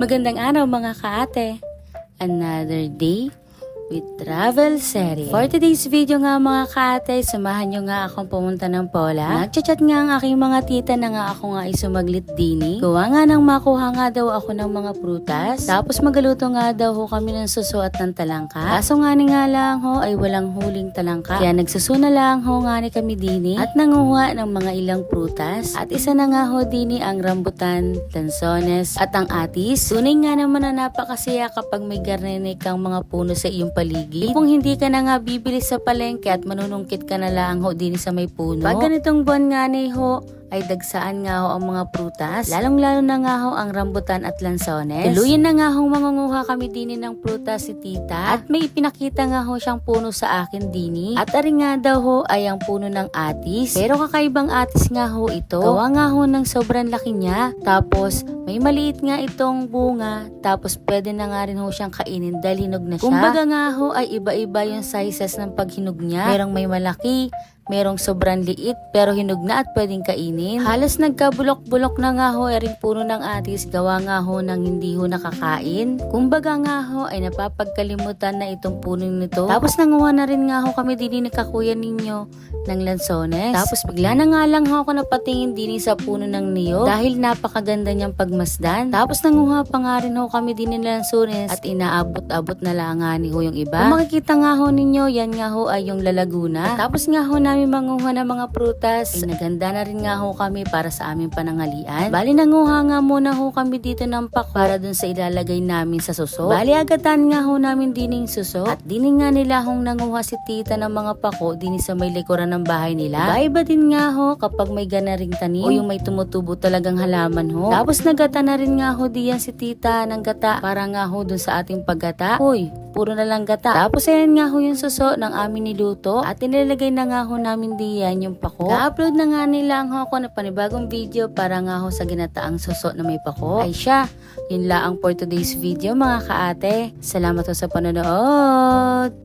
Magandang araw mga kaate. Another day with travel series. For today's video nga mga kaate, samahan nyo nga akong pumunta ng Pola. Nagchat-chat nga ang aking mga tita na nga ako nga isumaglit dini. Gawa nga nang makuha nga daw ako ng mga prutas. Tapos magaluto nga daw ho kami ng suso at ng talangka. Kaso nga ni nga lang ho ay walang huling talangka. Kaya nagsuso na lang ho nga ni kami dini at nanguha ng mga ilang prutas. At isa na nga ho dini ang rambutan, lansones at ang atis. Tunay nga naman na napakasaya kapag may garnene kang mga puno sa iyong paligid. Kung hindi ka na nga bibili sa palengke at manunungkit ka na lang ho din sa may puno. Pag ganitong buwan nga ni ho, ay dagsaan nga ho ang mga prutas. Lalong-lalo na nga ho ang rambutan at lansones. Tuluyan na nga ho mangunguha kami dini ng prutas si tita. At may ipinakita nga ho siyang puno sa akin dini. At aring nga daw ho ay ang puno ng atis. Pero kakaibang atis nga ho ito. Gawa nga ho ng sobrang laki niya. Tapos may maliit nga itong bunga. Tapos pwede na nga rin ho siyang kainin dahil hinog na siya. Kumbaga nga ho ay iba-iba yung sizes ng paghinog niya. Merong may malaki, merong sobrang liit pero hinog na at pwedeng kainin. Halos nagkabulok-bulok na nga ho rin puno ng atis gawa nga ho ng hindi ho nakakain. Kumbaga nga ho ay napapagkalimutan na itong puno nito. Tapos nanguha na rin nga ho kami din ni kakuya ninyo ng lansones. Tapos bigla na nga lang ho ako napatingin din sa puno ng niyo dahil napakaganda niyang pagmasdan. Tapos nanguha pa nga rin ho kami din ng lansones at inaabot-abot na lang nga ni ho yung iba. Kung makikita nga ho ninyo, yan nga ho ay yung lalaguna. Tapos nga ho namin manguha ng mga prutas. Ay naganda na rin nga ho kami para sa aming panangalian. Bali nanguha nga muna ho kami dito ng pak para dun sa ilalagay namin sa suso. Bali agatan nga ho namin dining suso at dining nga nila hong nanguha si tita ng mga pako din sa may likuran ng bahay nila. Iba din nga ho kapag may ganaring tanim o yung may tumutubo talagang halaman ho. Tapos nagata na rin nga ho diyan si tita ng gata para nga ho dun sa ating paggata. Hoy, puro na lang gata. Tapos ayan nga ho yung suso ng amin niluto at inilalagay na nga ho namin diyan yung pako. Na-upload na nga nila ang ho ako na panibagong video para nga ho sa ginataang suso na may pako. Ay siya, yun lang for today's video mga kaate. Salamat ho sa panonood!